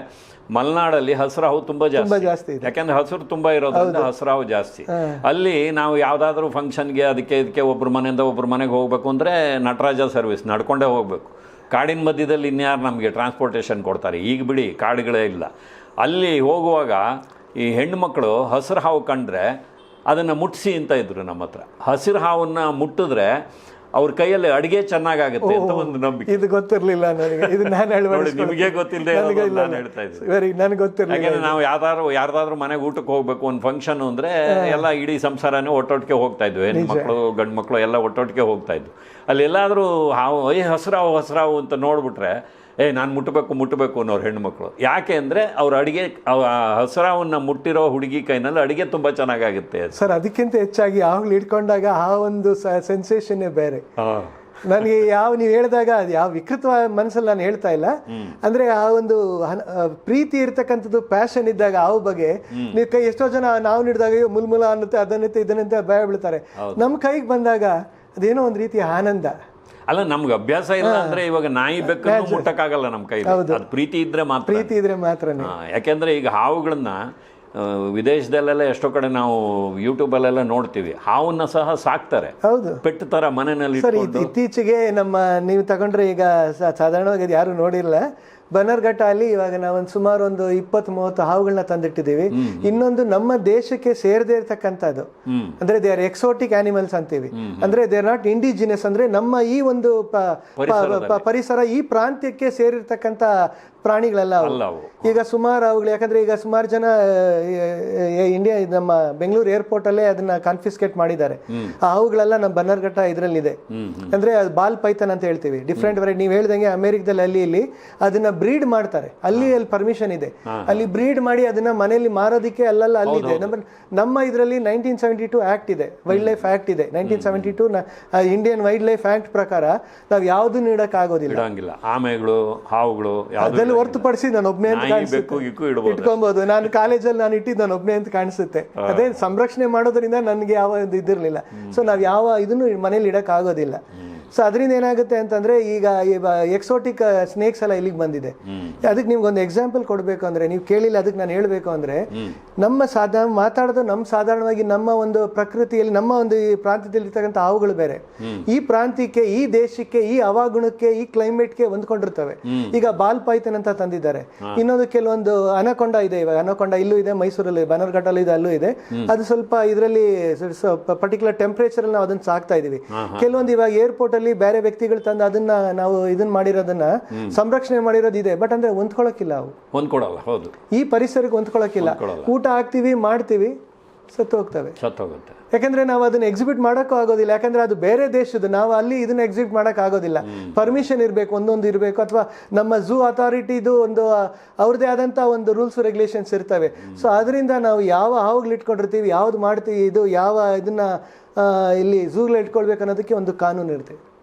Speaker 1: ಮಲೆನಾಡಲ್ಲಿ ಹಸಿರು ಹಾವು ತುಂಬಾ ಜಾಸ್ತಿ. ಯಾಕೆಂದ್ರೆ ಹಸಿರು ತುಂಬಾ ಇರೋದ್ರಿಂದ ಹಸಿರು ಹಾವು ಜಾಸ್ತಿ. ಅಲ್ಲಿ ನಾವು ಯಾವ್ದಾದ್ರು ಫಂಕ್ಷನ್ಗೆ ಅದಕ್ಕೆ ಇದಕ್ಕೆ ಒಬ್ರ ಮನೆಯಿಂದ ಒಬ್ರ ಮನೆಗೆ ಹೋಗ್ಬೇಕು ಅಂದ್ರೆ ನಟರಾಜ ಸರ್ವಿಸ್ ನಡ್ಕೊಂಡೇ ಹೋಗ್ಬೇಕು. ಕಾಡಿನ ಮಧ್ಯದಲ್ಲಿ ಇನ್ಯಾರು ನಮಗೆ ಟ್ರಾನ್ಸ್ಪೋರ್ಟೇಷನ್ ಕೊಡ್ತಾರೆ? ಈಗ ಬಿಡಿ ಕಾಡುಗಳೇ ಇಲ್ಲ. ಅಲ್ಲಿ ಹೋಗುವಾಗ ಈ ಹೆಣ್ಮಕ್ಳು ಹಸಿರು ಹಾವು ಕಂಡ್ರೆ ಅದನ್ನು ಮುಟ್ಸಿ ಅಂತ ಇದ್ರು ನಮ್ಮ ಹತ್ರ. ಹಸಿರು ಹಾವನ್ನು ಮುಟ್ಟಿದ್ರೆ ಅವ್ರ ಕೈಯಲ್ಲಿ ಅಡಿಗೆ ಚೆನ್ನಾಗಾಗುತ್ತೆ ಅಂತ ಒಂದು ನಂಬಿಕೆ.
Speaker 2: ಇದು ಗೊತ್ತಿರಲಿಲ್ಲ ನನಗೆ. ಇದು ನಾನು
Speaker 1: ನೋಡಿ ನಿಮಗೆ ಗೊತ್ತಿಲ್ಲದೆ ನಾನು ಹೇಳ್ತಾ ಇದ್ದೀನಿ.
Speaker 2: ನನಗೆ ಗೊತ್ತಿರಲಿಲ್ಲ
Speaker 1: ಯಾಕೆಂದ್ರೆ ನಾವು ಯಾವ್ದಾದ್ರು ಯಾರ್ದಾದ್ರು ಮನೆಗೆ ಊಟಕ್ಕೆ ಹೋಗ್ಬೇಕು ಒಂದು ಫಂಕ್ಷನ್ ಅಂದ್ರೆ ಎಲ್ಲ ಇಡೀ ಸಂಸಾರನೇ ಒಟ್ಟೊಟ್ಟಿಗೆ ಹೋಗ್ತಾ ಇದ್ವಿ. ಹೆಣ್ಮಕ್ಳು ಗಂಡು ಮಕ್ಕಳು ಎಲ್ಲ ಒಟ್ಟೊಟ್ಟಿಗೆ ಹೋಗ್ತಾ ಇದ್ವು. ಅಲ್ಲಿ ಎಲ್ಲಾದ್ರೂ ಹಾವು ಏ ಹಸ್ರಾವು ಹಸ್ರಾವು ಅಂತ ನೋಡ್ಬಿಟ್ರೆ ಏ ನಾನು ಮುಟ್ಟಬೇಕು ಮುಟ್ಟಬೇಕು ಅನ್ನೋರು ಹೆಣ್ಮಕ್ಳು ಯಾಕೆ ಅಂದರೆ ಅವ್ರ ಅಡುಗೆ ಹಸರಾವನ್ನು ಮುಟ್ಟಿರೋ ಹುಡುಗಿ ಕೈನಲ್ಲಿ ಅಡುಗೆ ತುಂಬಾ ಚೆನ್ನಾಗಾಗುತ್ತೆ
Speaker 2: ಸರ್ ಅದಕ್ಕಿಂತ ಹೆಚ್ಚಾಗಿ ಆವಾಗ ಇಟ್ಕೊಂಡಾಗ ಆ ಒಂದು ಸೆನ್ಸೇಷನ್ನೇ ಬೇರೆ. ನನಗೆ ಯಾವ ನೀವು ಹೇಳಿದಾಗ ಅದು ಯಾವ ವಿಕೃತ ಮನಸ್ಸಲ್ಲಿ ನಾನು ಹೇಳ್ತಾ ಇಲ್ಲ. ಅಂದ್ರೆ ಆ ಒಂದು ಪ್ರೀತಿ ಇರ್ತಕ್ಕಂಥದ್ದು ಪ್ಯಾಷನ್ ಇದ್ದಾಗ ಆ ಬಗ್ಗೆ ನೀವು ಕೈ ಎಷ್ಟೋ ಜನ ನಾವು ನೀಡಿದಾಗ ಅಯ್ಯೋ ಮುಲ್ಮುಲ ಅನ್ನುತ್ತೆ ಅದನ್ನತ್ತೆ ಇದನ್ನಂತೆ ಭಯ ಬೀಳ್ತಾರೆ. ನಮ್ಮ ಕೈಗೆ ಬಂದಾಗ ಅದೇನೋ ಒಂದು ರೀತಿಯ ಆನಂದ.
Speaker 1: ಅಲ್ಲ ನಮ್ಗೆ ಅಭ್ಯಾಸ ಇಲ್ಲ ಅಂದ್ರೆ ಇವಾಗ ನಾಯಿ ಬೆಕ್ಕನ್ನು ಮುಟ್ಟಕ್ಕಾಗಲ್ಲ ನಮ್ಮ ಕೈ ಅದು ಪ್ರೀತಿ ಇದ್ರೆ ಮಾತ್ರ.
Speaker 2: ಪ್ರೀತಿ ಇದ್ರೆ
Speaker 1: ಮಾತ್ರ ಯಾಕೆಂದ್ರೆ ಈಗ ಹಾವುಗಳನ್ನ ವಿದೇಶದಲ್ಲೆಲ್ಲ ಎಷ್ಟೋ ಕಡೆ ನಾವು ಯೂಟ್ಯೂಬಲ್ಲೆಲ್ಲ ನೋಡ್ತೀವಿ. ಹಾವನ್ನ ಸಹ ಸಾಕ್ತಾರೆ.
Speaker 2: ಹೌದು.
Speaker 1: ಪೆಟ್ಟು ತರ ಮನೆಯಲ್ಲಿ
Speaker 2: ಇತ್ತೀಚೆಗೆ ನಮ್ಮ ನೀವು ತಗೊಂಡ್ರೆ ಈಗ ಸಾಧಾರಣವಾಗಿ ಯಾರು ನೋಡಿಲ್ಲ. ಬನ್ನರ್ಘಟ್ಟ ಅಲ್ಲಿ ಇವಾಗ ನಾವೊಂದು ಸುಮಾರು ಒಂದು ಇಪ್ಪತ್ತು ಮೂವತ್ತು ಹಾವುಗಳನ್ನ ತಂದಿಟ್ಟಿದ್ದೀವಿ ಇನ್ನೊಂದು ನಮ್ಮ ದೇಶಕ್ಕೆ ಸೇರದೇ ಇರತಕ್ಕಂಥದ್ದು. ಅಂದ್ರೆ ದೇ ಆರ್ ಎಕ್ಸೋಟಿಕ್ ಆನಿಮಲ್ಸ್ ಅಂತೀವಿ. ಅಂದ್ರೆ ದೇ ಆರ್ ನಾಟ್ ಇಂಡಿಜಿನಿಯಸ್ ಅಂದ್ರೆ ನಮ್ಮ ಈ ಒಂದು ಪರಿಸರ ಈ ಪ್ರಾಂತ್ಯಕ್ಕೆ ಸೇರಿರ್ತಕ್ಕಂಥ ಪ್ರಾಣಿಗಳೆಲ್ಲ ಅವು.
Speaker 1: ಅಲ್ಲ ಅವು.
Speaker 2: ಈಗ ಸುಮಾರು ಅವುಗಳು ಯಾಕಂದ್ರೆ ಈಗ ಸುಮಾರು ಜನ ಇಂಡಿಯಾ ನಮ್ಮ ಬೆಂಗಳೂರು ಏರ್ಪೋರ್ಟ್ ಅಲ್ಲೇ ಅದನ್ನ ಕಾನ್ಫಿಸ್ಕೇಟ್ ಮಾಡಿದ್ದಾರೆ. ಆ ಅವುಗಳೆಲ್ಲ ನಮ್ಮ ಬನ್ನರ್ಘಟ್ಟ ಇದರಲ್ಲಿದೆ. ಅಂದ್ರೆ ಅದು ಬಾಲ್ ಪೈಥನ್ ಅಂತ ಹೇಳ್ತೀವಿ. ಡಿಫ್ರೆಂಟ್ ವೆರೈಟಿ ನೀವು ಹೇಳ್ದಂಗೆ ಅಮೆರಿಕದಲ್ಲಿ ಅಲ್ಲಿ ಇಲ್ಲಿ ಅದನ್ನ ಬ್ರೀಡ್ ಮಾಡ್ತಾರೆ. ಅಲ್ಲಿ ಅಲ್ಲಿ ಪರ್ಮಿಷನ್ ಇದೆ. ಅಲ್ಲಿ ಬ್ರೀಡ್ ಮಾಡಿ ಅದನ್ನ ಮನೆಯಲ್ಲಿ ಮಾರೋದಕ್ಕೆ ಅಲ್ಲೆಲ್ಲ ಅಲ್ಲಿ ಇದೆ. ನಮ್ಮ ನಮ್ಮ ಇದರಲ್ಲಿ ನೈನ್ಟೀನ್ ಸೆವೆಂಟಿ ಟು ಆಕ್ಟ್ ಇದೆ ವೈಲ್ಡ್ ಲೈಫ್ ಆಕ್ಟ್ ಇದೆ nineteen seventy two Indian wildlife act ಪ್ರಕಾರ ನಾವು ಯಾವ್ದು ನೀಡಕ್ ಆಗೋದಿಲ್ಲ
Speaker 1: ಆಮೆಗಳು ಹಾವುಗಳು
Speaker 2: ಅದನ್ನು ಹೊರತುಪಡಿಸಿ ನಾನು ಒಬ್ಬನೇ ಅಂತ ಕಾಣಿಸುತ್ತೆ. ಇಟ್ಕೊಬಹುದು ನಾನು ಕಾಲೇಜಲ್ಲಿ ನಾನು ಇಟ್ಟಿದ್ದು ನಾನು ಒಬ್ಬನೇ ಅಂತ ಕಾಣಿಸುತ್ತೆ. ಅದೇ ಸಂರಕ್ಷಣೆ ಮಾಡೋದ್ರಿಂದ ನನಗೆ ಯಾವ ಇದು ಇದಿರಲಿಲ್ಲ. ಸೊ ನಾವು ಯಾವ ಇದನ್ನು ಮನೇಲಿ ಇಡಕ್ ಆಗೋದಿಲ್ಲ ಸೊ ಅದರಿಂದ ಏನಾಗುತ್ತೆ ಅಂತಂದ್ರೆ ಈಗ ಎಕ್ಸೋಟಿಕ್ ಸ್ನೇಕ್ಸ್ ಎಲ್ಲ ಇಲ್ಲಿಗೆ ಬಂದಿದೆ. ಅದಕ್ಕೆ ನಿಮ್ಗೆ ಒಂದು ಎಕ್ಸಾಂಪಲ್ ಕೊಡಬೇಕು ಅಂದ್ರೆ ನೀವು ಕೇಳಿಲ್ಲ ಅದಕ್ಕೆ ನಾನು ಹೇಳಬೇಕು ಅಂದ್ರೆ ನಮ್ಮ ಸಾಧಾರಣ ಮಾತಾಡೋದು ನಮ್ಮ ಸಾಧಾರಣವಾಗಿ ನಮ್ಮ ಒಂದು ಪ್ರಕೃತಿಯಲ್ಲಿ ನಮ್ಮ ಒಂದು ಈ ಪ್ರಾಂತ್ಯದಲ್ಲಿ ಇರ್ತಕ್ಕಂಥ ಹಾವುಗಳು ಬೇರೆ. ಈ ಪ್ರಾಂತ್ಯಕ್ಕೆ ಈ ದೇಶಕ್ಕೆ ಈ ಹವಾಗುಣಕ್ಕೆ ಈ ಕ್ಲೈಮೇಟ್ಗೆ ಹೊಂದ್ಕೊಂಡಿರ್ತವೆ. ಈಗ ಬಾಲ್ ಪಾಯ್ತನ್ ಅಂತ ತಂದಿದ್ದಾರೆ. ಇನ್ನೊಂದು ಕೆಲವೊಂದು ಅನಕೊಂಡ ಇದೆ ಇವಾಗ. ಅನಕೊಂಡ ಇಲ್ಲೂ ಇದೆ ಮೈಸೂರಲ್ಲಿ ಬನರ್ಘಟ್ಟಲ್ಲಿ ಇದೆ ಅಲ್ಲೂ ಇದೆ. ಅದು ಸ್ವಲ್ಪ ಇದರಲ್ಲಿ ಪರ್ಟಿಕ್ಯುಲರ್ ಟೆಂಪರೇಚರ್ ನಾವು ಅದನ್ನ ಸಾಕ್ತಾ ಇದೀವಿ ಕೆಲವೊಂದು ಇವಾಗ ಏರ್ಪೋರ್ಟ್ ಅಲ್ಲಿ ಬೇರೆ ವ್ಯಕ್ತಿಗಳು ತಂದು ಅದನ್ನ ನಾವು ಇದನ್ನ ಮಾಡಿರೋದನ್ನ ಸಂರಕ್ಷಣೆ ಮಾಡಿರೋದು ಇದೆ. ಬಟ್ ಅಂದ್ರೆ ಹೊಂದ್ಕೊಳಕ್ಕಿಲ್ಲ ಅವು.
Speaker 1: ಹೊಂದ್ಕೊಡಲ್ಲ ಹೌದು.
Speaker 2: ಈ ಪರಿಸರಕ್ಕೆ ಹೊಂದ್ಕೊಳಕಿಲ್ಲ
Speaker 1: ಹೊಂದ್ಕೊಳಲ್ಲ.
Speaker 2: ಊಟ ಹಾಕ್ತಿವಿ ಮಾಡ್ತೀವಿ ಸತ್ತು ಹೋಗ್ತವೆ
Speaker 1: ಸತ್ತೋಗುತ್ತೆ.
Speaker 2: ಯಾಕಂದ್ರೆ ನಾವು ಅದನ್ನ ಎಕ್ಸಿಬಿಟ್ ಮಾಡೋಕ್ಕೂ ಆಗೋದಿಲ್ಲ. ಯಾಕಂದ್ರೆ ಅದು ಬೇರೆ ದೇಶದ ನಾವು ಅಲ್ಲಿ ಇದನ್ನ ಎಕ್ಸಿಬಿಟ್ ಮಾಡಕ್ ಆಗೋದಿಲ್ಲ. ಪರ್ಮಿಷನ್ ಇರಬೇಕು ಒಂದೊಂದು ಇರಬೇಕು. ಅಥವಾ ನಮ್ಮ ಝೂ ಅಥಾರಿಟಿದು ಒಂದು ಅವ್ರದೇ ಆದಂತ ಒಂದು ರೂಲ್ಸ್ ರೆಗ್ಯುಲೇಷನ್ಸ್ ಇರ್ತವೆ. ಸೊ ಅದರಿಂದ ನಾವು ಯಾವ ಹಾವುಗಳು ಇಟ್ಕೊಂಡಿರ್ತೀವಿ ಯಾವ್ದು ಮಾಡ್ತೀವಿ ಇದು ಯಾವ ಇದನ್ನ ಇಲ್ಲಿ ಝೂಗಳು ಇಟ್ಕೊಳ್ಬೇಕು ಅನ್ನೋದಕ್ಕೆ ಒಂದು ಕಾನೂನು ಇರ್ತದೆ.